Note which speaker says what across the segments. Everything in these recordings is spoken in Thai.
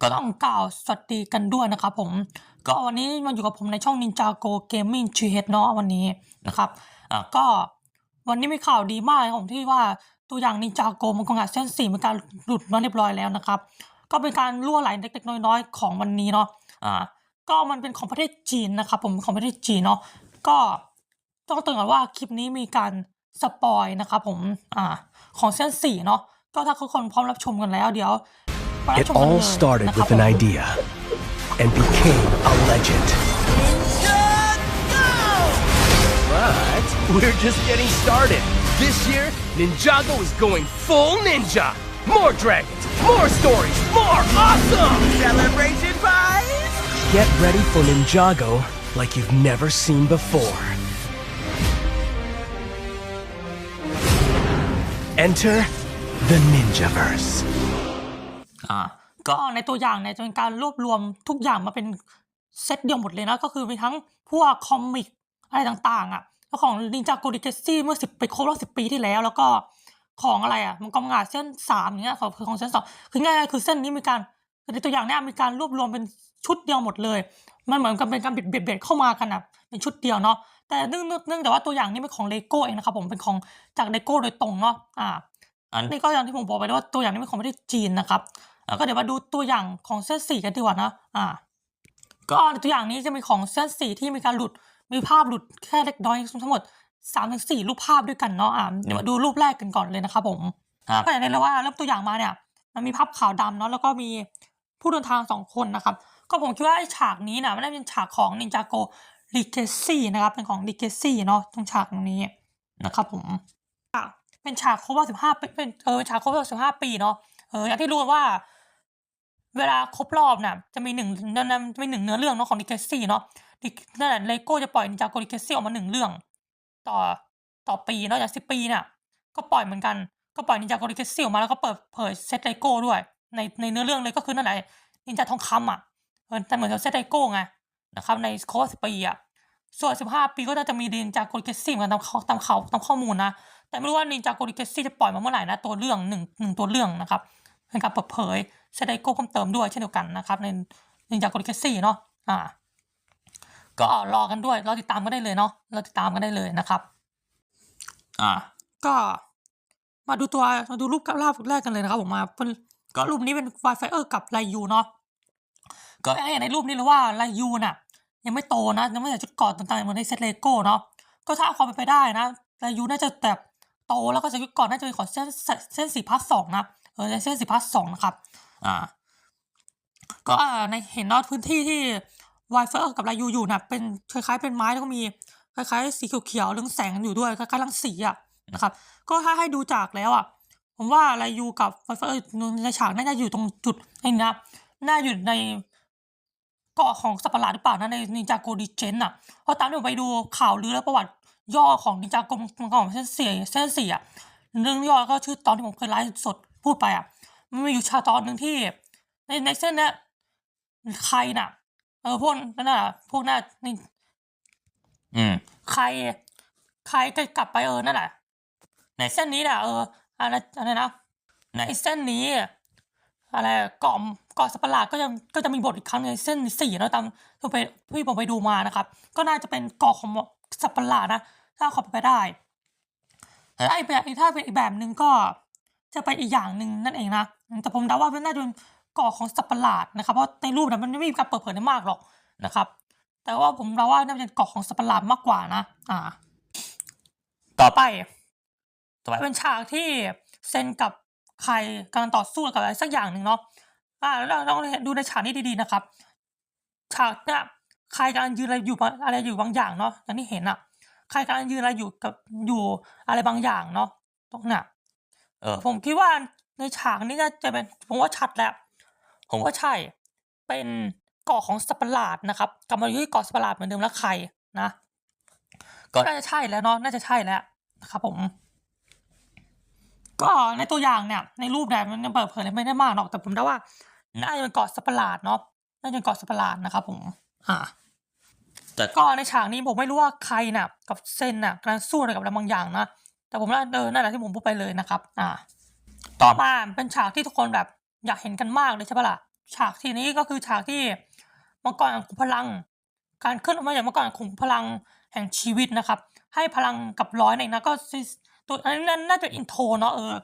Speaker 1: ก็ต้องกล่าวสวัสดีกันด้วยนะครับผม ก็วันนี้มาอยู่กับผมในช่อง Ninjago Gaming g h เนาะวันนี้นะครับอะก็วันนี้มีข่าวดีมากของที่ว่าตัวอย่าง Ninjago มันกงอาเส้นสีมีการหลุดมาเรียบร้อยแล้วนะครับ ก็เป็นการล่วไหลเล็กๆน้อยๆ ของวันนี้เนาะอ่าก็มันเป็นของประเทศจีนนะครับผมของประเทศจีนเนาะก็ต้องเตือนก่อนว่าคลิปนี้มีการสปอยนะครับผมอ่าของเส้นสีเนาะก็ถ้าทุกคนพร้อมรับชมกันแล้วเดี๋ยว
Speaker 2: It all started with an idea and became a legend. But we're just getting started. This year, Ninjago is going full ninja. More dragons, more stories, more awesome!
Speaker 3: Celebration vibes!
Speaker 2: Get ready for Ninjago like you've never seen before. Enter the Ninjaverse.
Speaker 1: อ่าก็ในตัวอย่างเนี่ยจะเป็นการรวบรวมทุกอย่างมาเป็นเซตเดียวหมดเลยนะก็คือมีทั้งพวกคอมิกอะไรต่างๆอะแล้วของ Ninja g o d i g e s s y เมื่อสิบปีครบรอบสิบปีที่แล้ว แล้วก็ของอะไรอะมันกำงาเส้นสามอย่างเงี้ยของของเส้นสองคือง่ายๆคือเส้นนี้มีการคือในตัวอย่างเนี่ยมีการรวบรวมเป็นชุดเดียวหมดเลย มันเหมือนกับเป็นการเบียดเบียดเบียดเข้ามากันอะเป็นชุดเดียวเนาะแต่เนื่องเนื่องเนื่องจากว่าตัวอย่างนี้เป็นของเลโก้เองนะครับผมเป็นของจากเลโก้โดยตรงเนาะอ่าอันนี้ก็อย่างที่ผมบอกไปแล้วว่าตัวอย่างนี้เป็นของประเทศจีนนะครับ อะก็เดี๋ยวมาดูตัวอย่างของเส้นสีกันดีกว่านะอ่าก็ในตัวอย่างนี้จะมีของเส้นสีที่มีการหลุดมีภาพหลุดแค่เล็กน้อยทั้งหมดสามถึงสี่รูปภาพด้วยกันเนาะอ่าเดี๋ยวมาดูรูปแรกกันก่อนเลยนะครับผมก็อย่างที่เราว่าเริ่มตัวอย่างมาเนี่ย มันมีภาพขาวดำเนาะแล้วก็มีผู้เดินทางสองคนนะครับ ก็ผมคิดว่าไอ้ฉากนี้นะมันน่าจะเป็นฉากของ Ninjago Legacy นะครับเป็นของ Legacy เนาะตรงฉากตรงนี้นะครับผมอะเป็นฉากครบรอบสิบห้าปีเป็นเออฉากครบรอบสิบห้าปีเนาะเอออย่างที่รู้กันว่า เวลาครบรอบเนี่ยจะมีหนึ่งนันจะมีหนึ่งเนื้อเรื่องเนาะของดิเกซี่เนาะนั่นแหละเลโก้จะปล่อยนินจาโกดิเกซี่ออกมาหนึ่งเรื่อง ต่อต่อปีนอย่างสิบปีเนี่ยก็ปล่อยเหมือนกันก็ปล่อยนินจาโกดิเกซี่ออกมาแล้วก็เปิดเผยเซตเลโก้ด้วย ในในเนื้อเรื่องเลยก็คือนั่นแหละนินจาทองคำอะเออแต่เหมือนกับเซตเลโก้ไงนะครับในครบสิบปีอะส่วนสิบห้าปีก็น่าจะมีนินจาโกดิเกซี่เหมือนตามเขาตามเขาตามข้อมูลนะแต่ไม่รู้ว่านินจาโกดิเกซี่จะปล่อยมาเมื่อไหร่นะตัวเรื่องหนึ่งหนึ่งตัวเรื่องนะครับ เป็นการเปิดเผยเซตไดโก้เพิ่มเติมด้วยเช่นเดียวกันนะครับ ในนินจาโกดิเกซี่เนาะอ่า ก็รอกันด้วยรอติดตามกันได้เลยเนาะรอติดตามกันได้เลยนะครับ อ่า ก็มาดูตัวมาดูรูปภาพแรกกันเลยนะครับผมมาเป็นก็รูปนี้เป็นไวไฟเออร์กับไลยูเนาะก็เห็นในรูปนี้เลยว่าไลยูน่ะ ยังไม่โตนะยังไม่ใส่ชุดเกอดต่างๆเหมือนในเซตเลโก้เนาะก็ถ้าเอาความเป็นไปได้นะไลยูน่าจะแบบโตแล้วก็ใส่ชุดเกอดน่าจะเป็นของเส้นเส้นสี่พัสสองนะ เออในเส้นสี่พัสสองนะครับ อ่า ก็อ่าในเห็นเนอพื้นที่ที่ไวไฟเออร์กับไลยูอยู่น่ะเป็นคล้ายๆเป็นไม้แล้วก็มีคล้ายๆสีเขียวๆเรื่องแสงอยู่ด้วยคล้ายๆรังสีอะนะครับ ก็ถ้าให้ดูจากแล้วอะ ผมว่าไลยูกับไวไฟเออร์ในฉากน่าจะอยู่ตรงจุดไอ้นี่นะน่าอยู่ในเกาะของสัตว์ประหลาดหรือเปล่านะในนินจาโกดิเจนอะเพราะตามที่ผมไปดูข่าวลือและประวัติย่อของนินจาโกมังกรของเส้นเสียเส้นเสียเรื่องย่อแล้วก็ชื่อตอนที่ผมเคยไลฟ์สด พูดไปอะ มันมีอยู่ชาตอนหนึ่งที่ ในในเส้นเนี้ยใครน่ะ เออพวกนั่นน่ะพวกน่ะนี่อืมใคร ใครก็กลับไปเออนั่นแหละในเส้นนี้น่ะ เอออะไรอะไรนะในเส้นนี้ อะไรเกาะเกาะสัตว์ประหลาดก็จะก็จะมีบทอีกครั้งในเส้นสี่เนอะตามที่ไปที่ผมไปดูมานะครับ ก็น่าจะเป็นเกาะของสัตว์ประหลาดนะถ้าเขอไปได้แต่ไอ้แบบถ้าเป็นอีกแบบหนึ่งก็ จะไปอีกอย่างหนึ่งนั่นเองนะ แต่ผมเดาว่ามันน่าจะเป็นเกาะของสัตว์ประหลาดนะครับ เพราะในรูปนะมันไม่มีการเปิดเผยได้มากหรอกนะครับ แต่ว่าผมเดาว่าน่าจะเป็นเกาะของสัตว์ประหลาดมากกว่านะ อ่า ต่อไป ต่อไปเป็นฉากที่เซนกับใครกำลังต่อสู้กับอะไรสักอย่างหนึ่งเนาะ อ่าแล้วเราต้องดูในฉากนี้ดีๆนะครับ ฉากเนี่ยใครกำลังยืนอะไรอยู่บางอะไรอยู่บางอย่างเนาะอย่างที่เห็นอะใครกำลังยืนอะไรอยู่กับอยู่อะไรบางอย่างเนาะตรงเนี้ย เออผมคิดว่าในฉากนี้น่าจะเป็นผมว่าชัดแล้ว ผมว่าใช่ เป็นเกาะของสัตว์ประหลาดนะครับกลับมาอยู่ที่เกาะสัตว์ประหลาดเหมือนเดิมแล้วใครนะ ก็น่าจะใช่แล้วเนาะน่าจะใช่แล้วนะครับผม ก็ในตัวอย่างเนี่ย ในรูปเนี่ยมันยังเปิดเผยอะไรไม่ได้มากหรอกแต่ผมเดาว่าน่าจะเป็นเกาะสัตว์ประหลาดเนาะน่าจะเป็นเกาะสัตว์ประหลาดนะครับผมอ่าแต่ก็ในฉากนี้ผมไม่รู้ว่าใครน่ะ กับเซนน่ะกำลังสู้อะไรกับอะไรบางอย่างนะ แต่ผมน่าเดินนั่นแหละที่ผมพูดไปเลยนะครับ อ่า ต่อมาเป็นฉากที่ทุกคนแบบ อยากเห็นกันมากเลยใช่ปะล่ะฉากทีนี้ก็คือฉากที่มังกรขุมพลัง การขึ้นออกมาจากมังกรขุมพลังแห่งชีวิตนะครับ ให้พลังกับร้อยในนะก็ซีตัวอันนี้น่าจะอินโทรเนาะเออ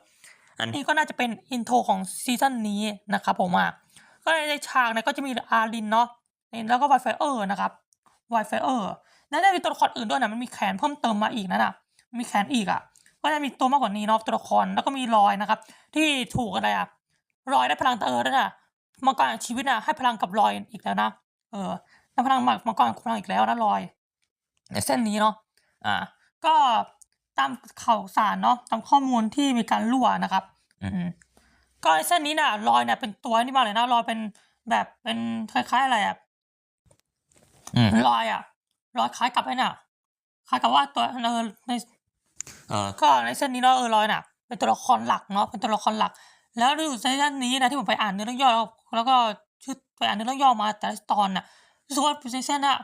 Speaker 1: อันนี้ก็น่าจะเป็นอินโทรของซีซั่นนี้นะครับผมอะก็ในฉากเนี่ยก็จะมีอารินเนาะแล้วก็ไวไฟเออร์นะครับไวไฟเออร์แล้วได้มีตัวละครอื่นด้วยนะมันมีแขนเพิ่มเติมมาอีกนะน่ะมีแขนอีกอะ ก็จะมีตัวมากกว่านี้เนาะตัวละครแล้วก็มีรอยนะครับ ที่ถูกอะไรอะรอยได้พลังเออด้วยนะมังกรแห่งชีวิตอะให้พลังกับรอยอีกแล้วนะเออได้พลังหมักมังกรพลังอีกแล้วนะรอยในเส้นนี้เนาะอ่า ก็ตามข่าวสารเนาะตามข้อมูลที่มีการรั่วนะครับ อืมก็ในเส้นนี้น่ะรอยเนี่ยเป็นตัวนี่มากเลยนะรอยเป็นแบบเป็นคล้ายๆอะไรอะรอยอะรอยคล้ายกับไอ้น่ะคล้ายกับว่าตัวเออในเออ ก็ในเส้นนี้เนาะเออลอยน่ะ เป็นตัวละครหลักเนาะเป็นตัวละครหลัก แล้วดูในเส้นนี้นะที่ผมไปอ่านเนื้อเรื่องย่อแล้วแล้วก็ชื่อไปอ่านเนื้อเรื่องย่อมาแต่ละตอนน่ะรู้สึกว่าในเส้นน่ะ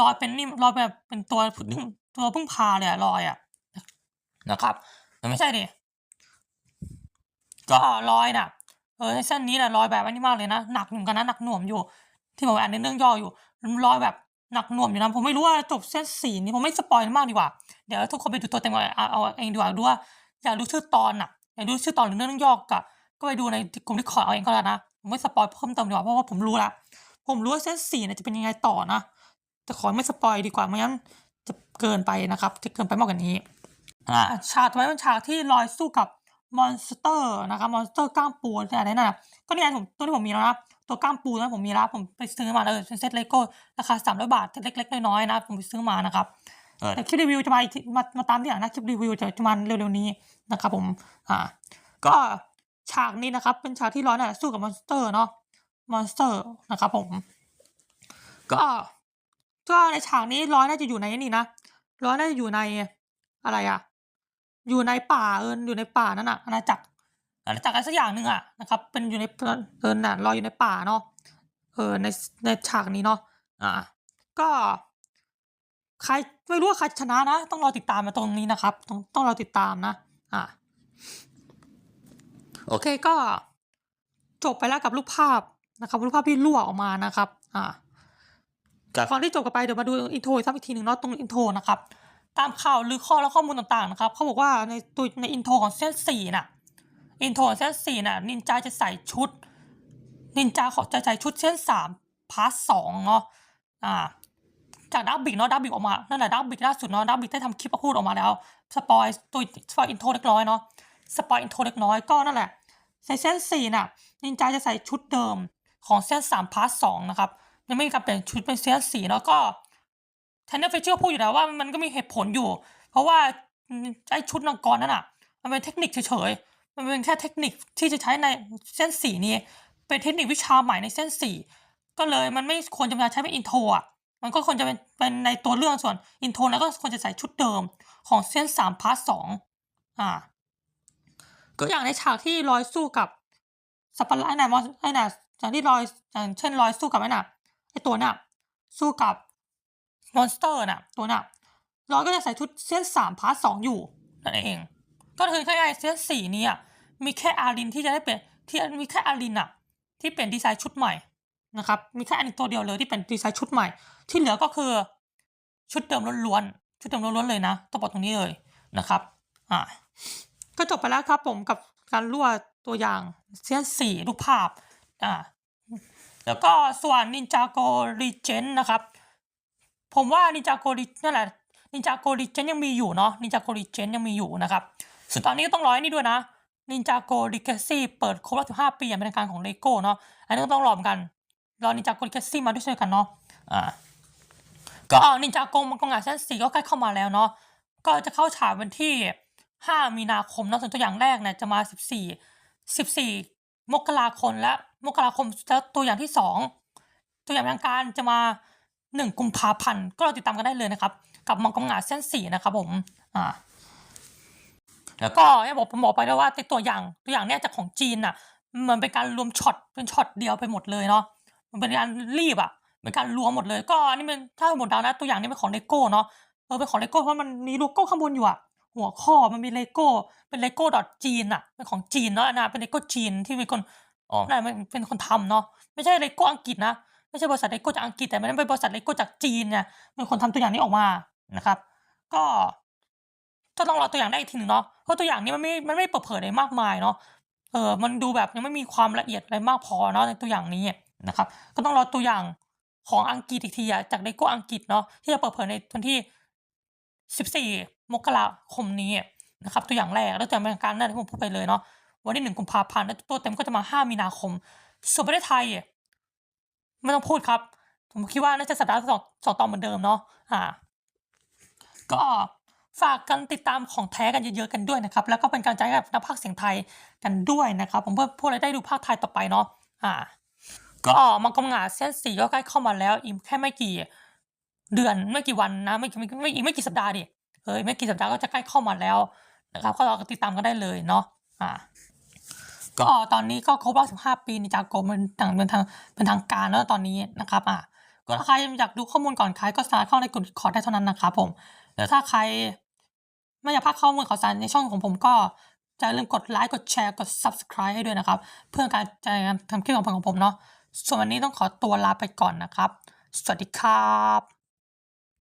Speaker 1: ลอยเป็นนี่ลอยแบบเป็นตัวตัวเพิ่งพาเลยอะลอยอะนะครับมันไม่ใช่ดิก็ลอยน่ะเออในเส้นนี้น่ะลอยแบบอันนี้มากเลยนะหนักอยู่เหมือนกันนะหนักหน่วงอยู่ ที่ผมอ่านในเรื่องย่ออยู่ลอยแบบ หนักหน่วงอยู่นะผมไม่รู้ว่าจบเส้นสี่นี้ผมไม่สปอยมากดีกว่า เดี๋ยวทุกคนไปดูตัวเต็มก่อนเอาเอาเองดีกว่าดูว่าอยากรู้ชื่อตอนอะอยากรู้ชื่อตอนหรือเรื่องย่อกะก็ไปดูในกลุ่มที่ขอเอาเองก็แล้วนะผมไม่สปอยเพิ่มเติมดีกว่าเพราะว่าผมรู้ละผมรู้ว่าเส้นสี่เนี่ยจะเป็นยังไงต่อนะแต่ขอไม่สปอยดีกว่าไม่งั้นจะเกินไปนะครับ จะเกินไปมากกว่านี้อ่าฉากต่อไปเป็นฉากที่ลอยสู้กับ มอนสเตอร์นะครับมอนสเตอร์ก้ามปูอะไรนั่นน่ะก็นี่ไงผมตัวที่ผมมีแล้วนะตัวก้ามปูนะผมมีแล้วผมไปซื้อมาเลยเป็นเซ็ตเลโก้ราคาสามร้อยบาทเล็กๆน้อยๆนะผมไปซื้อมานะครับแต่คลิปรีวิวจะมาอีกทีมามาตามที่หลังนะคลิปรีวิวจะจะมาเร็วๆนี้นะครับผมอ่าก็ฉากนี้นะครับ เป็นฉากที่ร้อยน่ะสู้กับมอนสเตอร์เนาะมอนสเตอร์นะครับผม ก็ก็ในฉากนี้ร้อยน่าจะอยู่ในนี่นะร้อยน่าจะอยู่ในอะไรอะ อยู่ในป่าเอินอยู่ในป่านั่นน่ะอาณาจักรอาณาจักรอะไรสักอย่างหนึ่งอะนะครับ เป็นอยู่ในเอินน่ะลอยอยู่ในป่าเนาะเออในในฉากนี้เนาะอ่า ก็ใครไม่รู้ว่าใครชนะนะ ต้องรอติดตามมาตรงนี้นะครับ ต้องต้องรอติดตามนะ อ่าโอเคก็จบไปแล้วกับรูปภาพนะครับรูปภาพที่รั่วออกมานะครับ อ่าก่อนที่จบกันไปเดี๋ยวมาดูอินโทรซ้ำอีกทีหนึ่งเนาะตรงอินโทรนะครับ ตามข่าวหรือข้อและข้อมูลต่างๆนะครับเขาบอกว่าในตัวในอินโทรของเส้นสี่น่ะอินโทรของเส้นสี่น่ะนินจาจะใส่ชุด นินจาขอจะใส่ชุดเส้นสามพาร์ทสองเนาะอ่าจากดับบิกเนาะดับบิกออกมานั่นแหละดับบิกล่าสุดเนาะดับบิกได้ทำคลิปพูดออกมาแล้วสปอยตัวสปอยอินโทรเล็กน้อยเนาะสปอยอินโทรเล็กน้อยก็นั่นแหละในเส้นสี่น่ะนินจาจะใส่ชุดเดิมของเส้นสามพาร์ทสองนะครับยังไม่มีการเปลี่ยนชุดเป็นเส้นสี่แล้วก็ แทนเนอร์เฟเชอร์พูดอยู่แล้วว่ามันก็มีเหตุผลอยู่ เพราะว่าไอ้ชุดนังกรนั่นน่ะ มันเป็นเทคนิคเฉยๆ มันเป็นแค่เทคนิคที่จะใช้ในเส้นสี่นี้ เป็นเทคนิควิชาใหม่ในเส้นสี่ก็เลยมันไม่ควรจะมาใช้เป็นอินโทรอะ มันก็ควรจะเป็นเป็นในตัวเรื่องส่วนอินโทรแล้วก็ควรจะใส่ชุดเดิมของเส้นสามพาร์ทสองอ่า ก็อย่างในฉากที่ลอยสู้กับสปปะรดไอ้น่ะมอสไอ้น่ะอย่างที่ลอยอย่างเช่นลอยสู้กับไอ้น่ะไอ้ตัวน่ะสู้กับ มอนสเตอร์น่ะ ตัวน่ะลอยก็จะใส่ชุดเส้นสามพาร์ทสองอยู่นั่นเอง ก็คือแค่ไอเส้นสี่นี้อะมีแค่อารินที่จะได้เปลี่ยนที่มีแค่อารินอะ ที่เปลี่ยนดีไซน์ชุดใหม่นะครับ มีแค่อันตัวเดียวเลยที่เป็นดีไซน์ชุดใหม่ ที่เหลือก็คือชุดเดิมล้วนๆ ชุดเดิมล้วนๆเลยนะต้องบอกตรงนี้เลยนะครับ อ่า ก็จบไปแล้วครับผมกับการรั่วตัวอย่างเส้นสี่รูปภาพ อ่า แล้วก็ส่วนนินจาโกรีเจนนะครับ ผมว่านินจาโกรีนั่นแหละนินจาโกรีเจนยังมีอยู่เนาะนินจาโกรีเจนยังมีอยู่นะครับส่วนตอนนี้ก็ต้องรอนี่ด้วยนะนินจาโกรีเกซี่เปิดครบรอบ15 ปีอย่างเป็นทางการของเลโก้เนาะอันนี้ก็ต้องรอเหมือนกันรอนินจาโกรีเกซี่มาด้วยเช่วยกันเนาะอ่าก็นินจาโกมังกรงานเส้นสี่ก็ใกล้เข้ามาแล้วเนาะก็จะเข้าฉายวันที่ 5 มีนาคมเนาะส่วนตัวอย่างแรกเนี่ยจะมา 14 14 มกราคมและมกราคมแล้วตัวอย่างที่ 2 ตัวอย่างทางการจะมา 1 กุมภาพันธ์ก็เราติดตามกันได้เลยนะครับ กับมังกรหงาเส้นสีนะครับผมอ่าแล้วก็อย่างบอกผมบอกไปแล้วว่าตัวอย่างตัวอย่างเนี้ยจากของจีนอะเหมันเป็นการรวมช็อตเป็นช็อตเดียวไปหมดเลยเนาะมันเป็นการรีบอะเป็นการรวมหมดเลย ก็อันนี่เป็นถ้าหมดดาวนะตัวอย่างนี้เป็นของเลโก้เนาะเออเป็นของเลโก้เพราะมันมีโลโก้ข้างบนอยู่อะหัวข้อมันมีเลโก้เป็นเลโก้ดอทจีนอะเป็นของจีนเนาะนะเป็นเลโก้จีนที่มีคน
Speaker 4: อ๋อ
Speaker 1: นั่นมันเป็นคนทำเนาะไม่ใช่เลโก้อังกฤษนะ ไม่ใช่บริษัทเลโก้จากอังกฤษแต่มันเป็นบริษัทเลโก้จากจีนเนี่ยเป็นคนทำตัวอย่างนี้ออกมานะครับ ก็ก็ต้องรอตัวอย่างได้อีกทีหนึ่งเนาะเพราะตัวอย่างนี้มันไม่มันไม่เปิดเผยอะไรมากมายเนาะเออมันดูแบบยังไม่มีความละเอียดอะไรมากพอเนาะในตัวอย่างนี้นะครับ ก็ต้องรอตัวอย่างของอังกฤษอีกทีอะจากเลโก้อังกฤษเนาะที่จะเปิดเผยในวันที่ 14 มกราคมนี้นะครับตัวอย่างแรกแล้วตัวอย่างเป็นการนั่นที่ผมพูดไปเลยเนาะวันที่หนึ่งกุมภาพันธ์แล้วตัวเต็มก็จะมา 5 มีนาคมส่วนประเทศไทย ไม่ต้องพูดครับ ผมคิดว่าน่าจะสัปดาห์ละสองสองตอนเหมือนเดิมเนาะอ่า ก็ฝากกันติดตามของแท้กันเยอะๆกันด้วยนะครับ แล้วก็เป็นการใจกับนักพากย์เสียงไทยกันด้วยนะครับ ผมเพื่อพวกเราได้ดูภาคไทยต่อไปเนาะอ่า ก็มังกรหงาเส้นสีก็ใกล้เข้ามาแล้วอีกแค่ไม่กี่ เดือนไม่กี่วันนะไม่ไม่ไม่อีกไม่กี่สัปดาห์ดิเออไม่กี่สัปดาห์ก็จะใกล้เข้ามาแล้วนะครับ ก็รอติดตามกันได้เลยเนาะอ่า ก็ตอนนี้ก็ครบรอบ15 ปีนิจากโกเป็นทางเป็นทางเป็นทางการแล้วตอนนี้นะครับอะก็ถ้าใครอยากดูข้อมูลก่อนใครก็สามารถเข้าในกลุ่มคอร์ดได้เท่านั้นนะครับผมแต่ถ้าใครไม่อยากพลาดข้อมูลข่าวสารในช่องของผมก็อย่าลืมกดไลค์กดแชร์กด subscribe ให้ด้วยนะครับ เพื่อการจะทำคลิปของผมของผมเนาะส่วนวันนี้ต้องขอตัวลาไปก่อนนะครับ สวัสดีครับ